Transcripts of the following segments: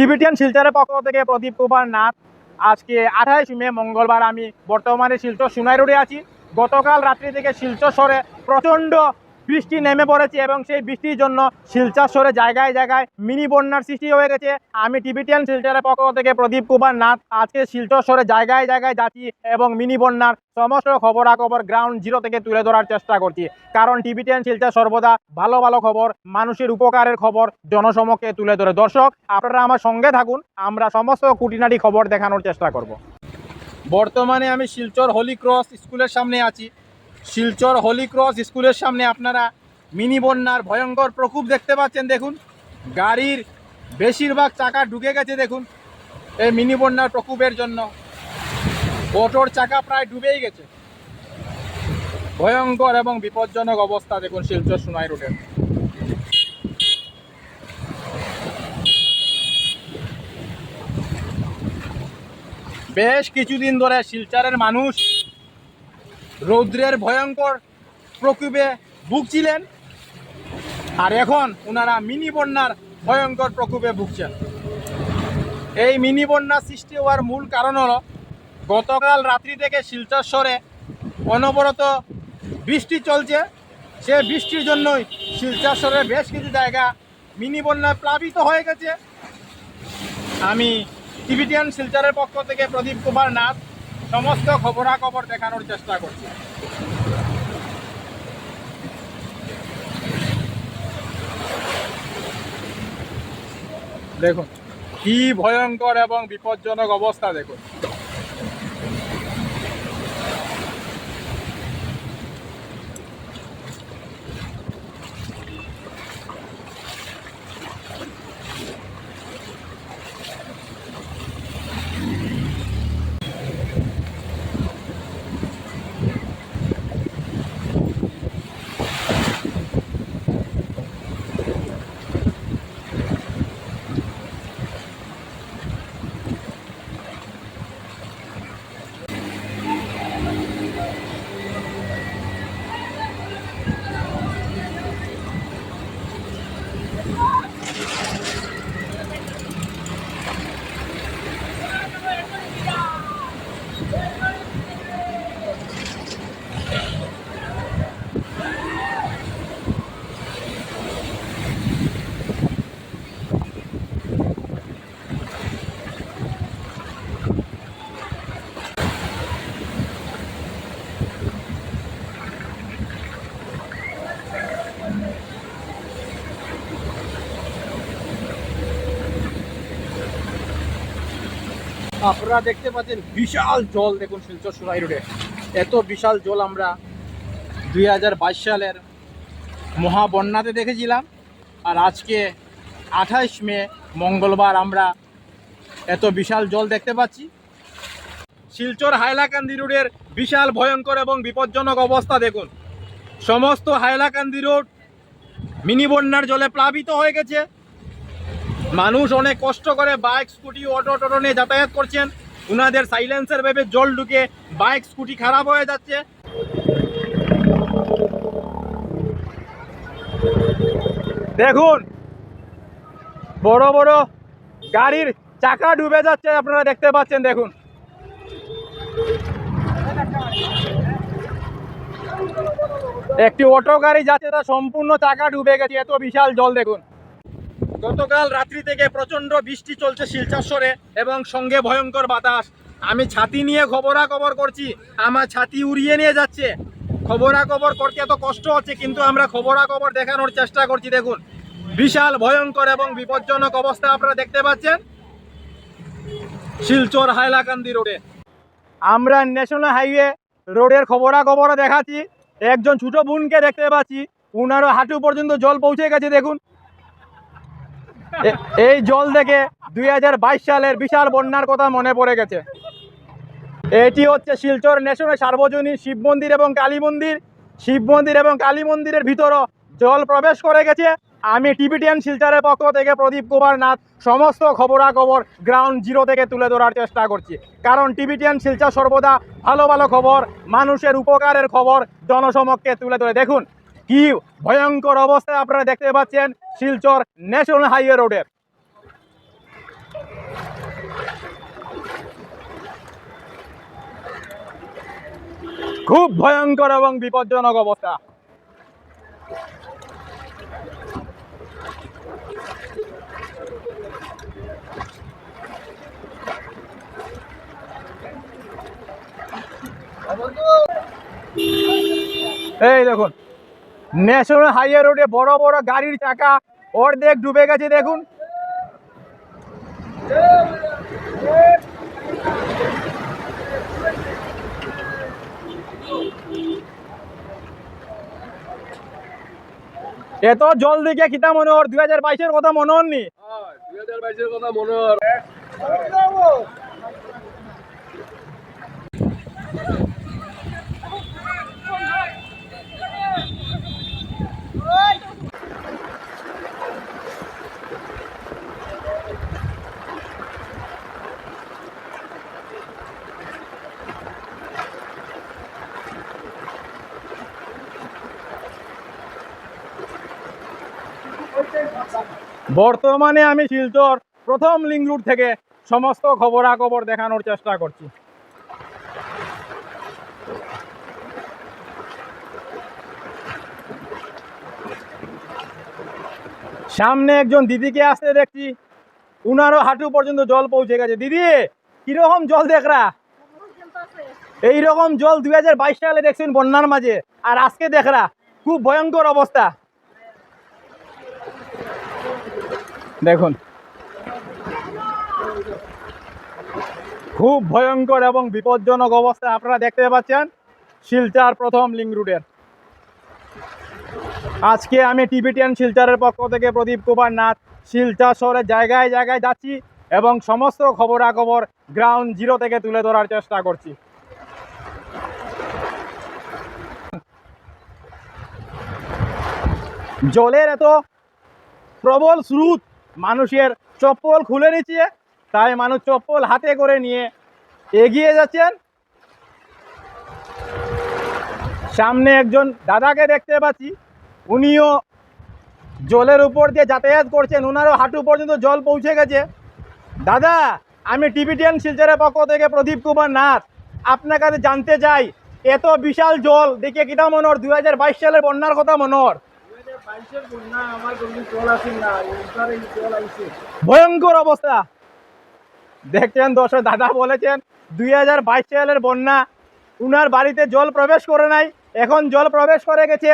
Tibetan শিলচরের পক্ষ থেকে প্রদীপ কুমার নাথ। আজকে আঠাইশ মে, মঙ্গলবার আমি বর্তমানে শিলচর সুনাই রোডে আছি। গতকাল রাত্রি থেকে শিলচর শহরে প্রচণ্ড বৃষ্টি নেমে পড়েছে এবং সেই বৃষ্টির জন্য শিলচর শহরে জায়গায় জায়গায় মিনি বন্যার সৃষ্টি হয়ে গেছে। আমি টিবিটিয়ান শিলচরের পক্ষ থেকে প্রদীপ কুমার নাথ, আজকে শিলচর শহরে জায়গায় জায়গায় যাচ্ছি এবং মিনি বন্যার সমস্ত খবরাখবর গ্রাউন্ড জিরো থেকে তুলে ধরার চেষ্টা করছি। কারণ টিবিটিয়ান শিলচর সর্বদা ভালো ভালো খবর, মানুষের উপকারের খবর জনসমক্ষে তুলে ধরে। দর্শক, আপনারা আমার সঙ্গে থাকুন, আমরা সমস্ত কুটিনাটি খবর দেখানোর চেষ্টা করব। বর্তমানে আমি শিলচর হোলি ক্রস স্কুলের সামনে আছি। শিলচর হোলি ক্রস স্কুলের সামনে আপনারা মিনি বন্যার ভয়ঙ্কর প্রকোপ দেখতে পাচ্ছেন, দেখুন। গাড়ির বেশিরভাগ চাকা ঢুকে গেছে, দেখুন। এই মিনি বন্যার প্রকোপের জন্য। অটোর চাকা প্রায় ডুবেই গেছে। ভয়ঙ্কর এবং বিপজ্জনক অবস্থা, দেখুন, শিলচর সোনাই রোডের বেশ কিছুদিন ধরে শিলচরের মানুষ রৌদ্রের ভয়ঙ্কর প্রকোপে ভুগছিলেন। আর এখন ওনারা মিনি বন্যার ভয়ঙ্কর প্রকোপে ভুগছেন। এই মিনি বন্যা সৃষ্টি হওয়ার মূল কারণ হলো, গতকাল রাত্রি থেকে শিলচর শহরে অনবরত বৃষ্টি চলছে। সে বৃষ্টির জন্যই শিলচর বেশ কিছু জায়গা মিনি বন্যায় প্লাবিত হয়ে গেছে। আমি টিভিটিয়ান শিলচরের পক্ষ থেকে প্রদীপ কুমার নাথ সমস্ত খবরাখবর দেখানোর চেষ্টা করছি। দেখুন কি ভয়ঙ্কর এবং বিপজ্জনক অবস্থা দেখুন। আপনারা দেখতে পাচ্ছেন বিশাল জল, দেখুন শিলচর সুরাই রোডে। এত বিশাল জল আমরা দুই হাজার বাইশ সালের মহাবন্যাতে দেখেছিলাম, আর আজকে আঠাইশ মে, মঙ্গলবার আমরা এত বিশাল জল দেখতে পাচ্ছি। শিলচর হাইলাকান্দি রোডের বিশাল ভয়ঙ্কর এবং বিপজ্জনক অবস্থা, দেখুন। সমস্ত হাইলাকান্দি রোড মিনি বন্যার জলে প্লাবিত হয়ে গেছে। মানুষ অনেক কষ্ট করে বাইক, স্কুটি, অটো, টোটো নিয়ে যাতায়াত করছেন। ওনাদের সাইলেন্সের ভেবে জল ঢুকে বাইক, স্কুটি খারাপ হয়ে যাচ্ছে। দেখুন, বড় বড় গাড়ির চাকা ডুবে যাচ্ছে, আপনারা দেখতে পাচ্ছেন, দেখুন। একটি অটো গাড়ি যাচ্ছে তা সম্পূর্ণ চাকা ডুবে গেছে, এত বিশাল জল, দেখুন। গতকাল রাত্রি থেকে প্রচণ্ড বৃষ্টি চলছে শিলচার এবং সঙ্গে ভয়ঙ্কর বাতাস। আমি ছাতি নিয়ে খবরাখবর করছি। আমার ছাতি উড়িয়ে নিয়ে যাচ্ছে। খবরাখবর করতে এত কষ্ট হচ্ছে, কিন্তু আমরা খবরাখবর দেখানোর চেষ্টা করছি। দেখুন, বিশাল ভয়ঙ্কর এবং বিপজ্জনক অবস্থা আপনারা দেখতে পাচ্ছেন। শিলচর হাইলাকান্দি রোডে। আমরা ন্যাশনাল হাইওয়ে রোডের খবরাখবর দেখাচ্ছি। একজন ছোট বোনকে দেখতে পাচ্ছি। উনারও হাঁটু পর্যন্ত জল পৌঁছে গেছে, দেখুন। এই জল দেখে দু হাজার বাইশ সালের বিশাল বন্যার কথা মনে পড়ে গেছে। এটি হচ্ছে শিলচর ন্যাশনাল সার্বজনীন শিব মন্দির এবং কালী মন্দির। শিব মন্দির এবং কালী মন্দিরের ভিতরও জল প্রবেশ করে গেছে। আমি টিবিটিয়ান শিলচরের পক্ষ থেকে প্রদীপ কুমার নাথ সমস্ত খবরাখবর গ্রাউন্ড জিরো থেকে তুলে ধরার চেষ্টা করছি। কারণ টিবিটিয়ান শিলচর সর্বদা ভালো ভালো খবর, মানুষের উপকারের খবর জনসমক্ষে তুলে ধরে। দেখুন কি ভয়ঙ্কর অবস্থায় আপনারা দেখতে পাচ্ছেন শিলচর ন্যাশনাল হাইওয়ে রোডের। খুব ভয়ঙ্কর এবং বিপজ্জনক অবস্থা। এই দেখুন ন্যাশনাল হাইওয়ে রোডে বড় বড় গাড়ির চাকা অর্ধেক ডুবে গেছে দেখুন। এত জল দিকে কিতা মনে হর দুই হাজার বাইশের কথা মনে হননি? দুই হাজার বাইশের কথা মনে হয় বর্তমানে আমি শিলচর প্রথম লিঙ্ক রুট থেকে সমস্ত খবরাখবর দেখানোর চেষ্টা করছি। সামনে একজন দিদিকে আসতে দেখছি। উনারও হাঁটু পর্যন্ত জল পৌঁছে গেছে। দিদি, কীরকম জল দেখরা এইরকম জল দুই হাজার বাইশ সালে দেখছেন বন্যার মাঝে, আর আজকে দেখরা খুব ভয়ঙ্কর অবস্থা। দেখুন। খুব ভয়ঙ্কর এবং বিপজ্জনক অবস্থা আপনারা দেখতে পাচ্ছেন, শিলচার প্রথম লিঙ্ক রুটের। আজকে আমি টিবিটিয়ান শিলচারের পক্ষ থেকে প্রদীপ কুমার নাথ, শিলচর শহরের জায়গায় জায়গায় যাচ্ছি এবং সমস্ত খবরাখবর গ্রাউন্ড জিরো থেকে তুলে ধরার চেষ্টা করছি। জলের এত প্রবল স্রোত মানুষের চপ্পল খুলে নিচ্ছে, তাই মানুষ চপ্পল হাতে করে নিয়ে এগিয়ে যাচ্ছেন। সামনে একজন দাদাকে দেখতে পাচ্ছি, উনিও জলের উপর দিয়ে যাতায়াত করছেন ওনারও হাঁটু পর্যন্ত জল পৌঁছে গেছে। দাদা, আমি টিভিটিয়ান শিলচরের পক্ষ থেকে প্রদীপ কুমার নাথ, আপনার কাছে জানতে চাই, এত বিশাল জল, দেখে কিটা মনোর দুই হাজার বাইশ সালের বন্যার কথা মনোর ভয়ঙ্কর অবস্থা। দেখছেন দর্শক, দাদা বলেছেন, দুই হাজার বাইশ সালের বন্যা, উনার বাড়িতে জল প্রবেশ করে নাই, এখন জল প্রবেশ করে গেছে।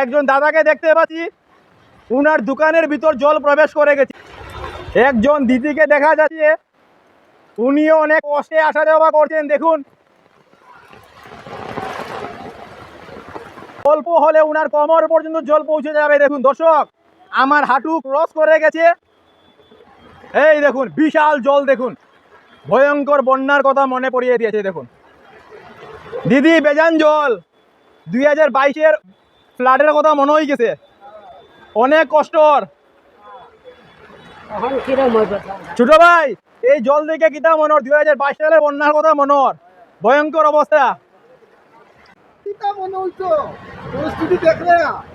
একজন দাদাকে দেখতে পাচ্ছি, উনার দোকানের ভিতর জল প্রবেশ করে গেছে। একজন দিদিকে দেখা যাচ্ছে, উনিও অনেক কষ্টে আসা যাওয়া করছেন, দেখুন। অল্প হলে উনার কমর পর্যন্ত জল পৌঁছে যাবে। দেখুন দর্শক আমার হাঁটু ক্রস করে গেছে। এই দেখুন বিশাল জল দেখুন। ভয়ঙ্কর বন্যার কথা মনে পড়িয়ে দিয়েছে দেখুন। দিদি বেজান জল। দুই হাজার বাইশের ফ্লাডের কথা মনে হয়ে গেছে। অনেক কষ্টর ছোট ভাই এই জল দেখে কিতা মনোর দুই হাজার বাইশ সালের বন্যার কথা মনোর ভয়ঙ্কর অবস্থা কিতা মনে হইছো পরিস্থিতি দেখলে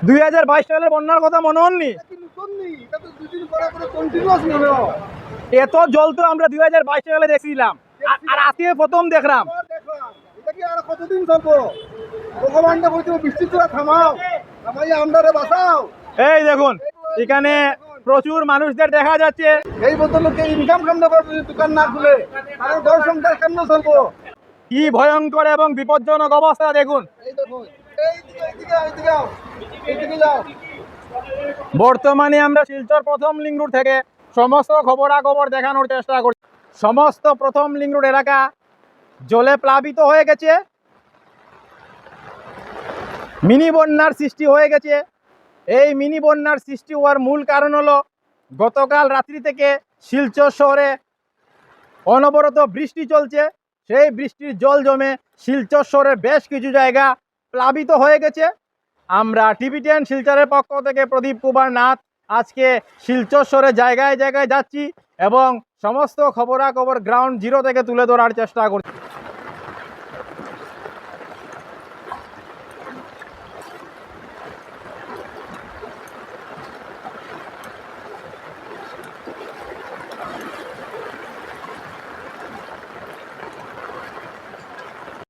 দুই হাজার বাইশ সালের বন্যার কথা মনে হননি? এত জল তো আমরা দুই হাজার বাইশ সালে দেখছিলাম। আর- আজকে প্রথম দেখলাম। কতদিন চলবো? ভগবানটা বলছে বৃষ্টি থামাও। বাঁচাও। এই দেখুন এখানে প্রচুর মানুষদের দেখা যাচ্ছে। এই বদলকে ইনকাম কেমনে দোকান না খুলে? আর ঘর সংসার কেমনে চলবো? কি ভয়ঙ্কর এবং বিপজ্জনক অবস্থা দেখুন। বর্তমানে আমরা শিলচর প্রথম লিঙ্ক রুট থেকে সমস্ত খবরাখবর দেখানোর চেষ্টা করছি সমস্ত প্রথম লিঙ্ক রুট এলাকা জলে প্লাবিত হয়ে গেছে। মিনি বন্যার সৃষ্টি হয়ে গেছে। এই মিনি বন্যার সৃষ্টি হওয়ার মূল কারণ হলো গতকাল রাত্রি থেকে শিলচর শহরে অনবরত বৃষ্টি চলছে। সেই বৃষ্টির জল জমে শিলচর শহরের বেশ কিছু জায়গা প্লাবিত হয়ে গেছে। আমরা টিভি টেন শিলচরের পক্ষ থেকে প্রদীপ কুমার নাথ আজকে শিলচর শহরে জায়গায় জায়গায় যাচ্ছি এবং সমস্ত খবরাখবর গ্রাউন্ড জিরো থেকে তুলে ধরার চেষ্টা করছি।